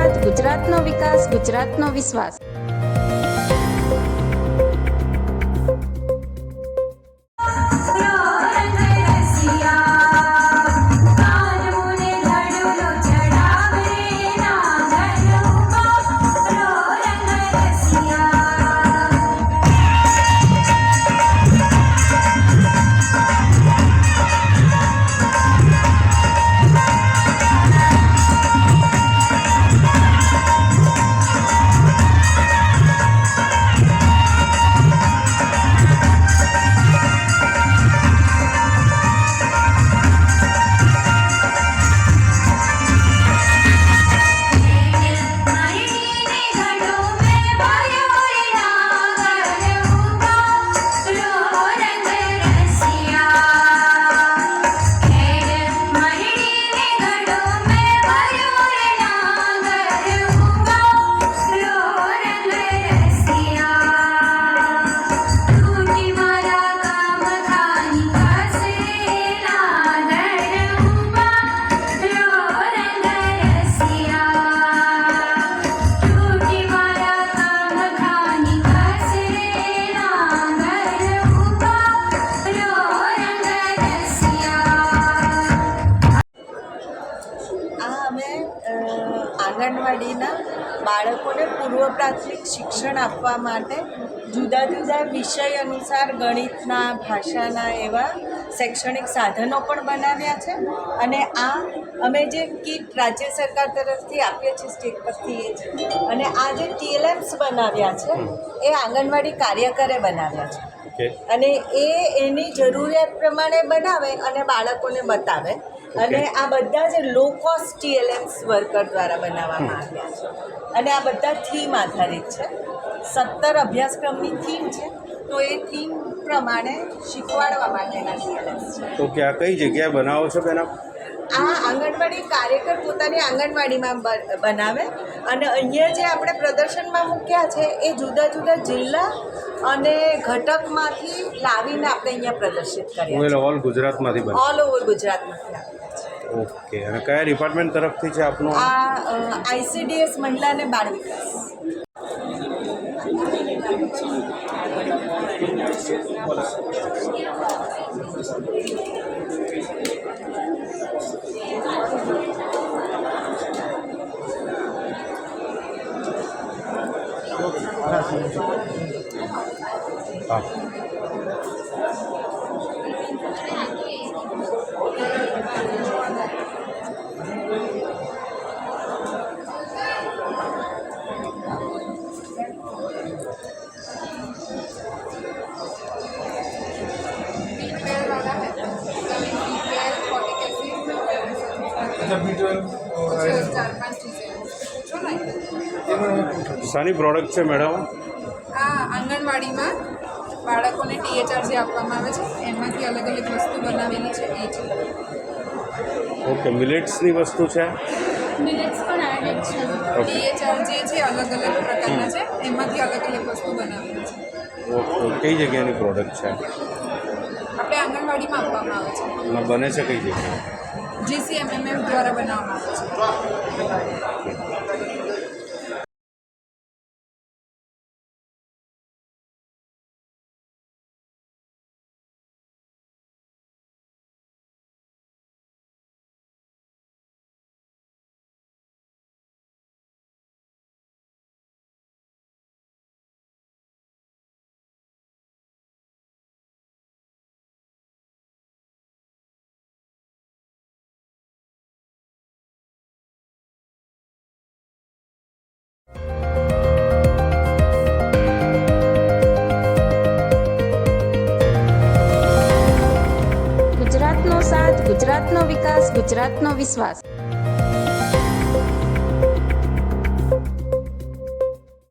ગુજરાત ગુજરાતનો વિકાસ ગુજરાતનો વિશ્વાસ. અમે આંગણવાડીના બાળકોને પૂર્વ પ્રાથમિક શિક્ષણ આપવા માટે જુદા જુદા વિષય અનુસાર ગણિતના ભાષાના એવા શૈક્ષણિક સાધનો પણ બનાવ્યા છે. અને આ અમે જે કીટ રાજ્ય સરકાર તરફથી આપીએ છીએ સ્ટેટ પરથી એ છે અને આ જે ટીએલએમ્સ બનાવ્યા છે એ આંગણવાડી કાર્યકરે બનાવ્યા છે. અને એ એની જરૂરિયાત પ્રમાણે બનાવે અને બાળકોને બતાવે. અને આ બધા જ લો કોસ્ટ ટીએલએમ્સ વર્કર દ્વારા બનાવવામાં આવ્યા છે. અને આ બધા થીમ આધારિત છે. સત્તર અભ્યાસક્રમની થીમ છે તો એ થીમ પ્રમાણે શીખવાડવા માટેના સિલેબસ છે. તો કે આ કઈ જગ્યાએ બનાવો છો બેન આ આંગણવાડી કાર્યકર પોતાની આંગણવાડીમાં બનાવે અને અહીંયા જે આપણે પ્રદર્શનમાં મૂક્યા છે એ જુદા જુદા જિલ્લા અને ઘટકમાંથી લાવીને આપણે અહીંયા પ્રદર્શિત એટલે ઓલ ગુજરાતમાંથી ઓલ ઓવર ગુજરાતમાંથી ઓકે અને કયા ડિપાર્ટમેન્ટ તરફથી છે આપનું? આ આઈસીડીએસ મહિલા અને બાળ વિકાસ. 啊。ને. શાની પ્રોડક્ટ છે મેડમ? આ આંગણવાડીમાં બાળકોને ટીએચઆર જે આપવામાં આવે છે એમાંથી અલગ અલગ વસ્તુ બનાવેલી છે એ છે. ઓકે મિલેટ્સની વસ્તુ છે? મિલેટ્સ પણ એડેડ છે. ટીએચઆર જે છે અલગ અલગ પ્રકારના છે એમાંથી અલગ અલગ વસ્તુ બનાવેલી છે. ઓકે કઈ જગ્યાની પ્રોડક્ટ છે? આપણે આંગણવાડીમાં આપવામાં આવે છે. બને છે કઈ જગ્યાએ? જીસીએમએમએમ દ્વારા બનાવવામાં આવે છે. સાથ ગુજરાતનો વિકાસ ગુજરાતનો વિશ્વાસ.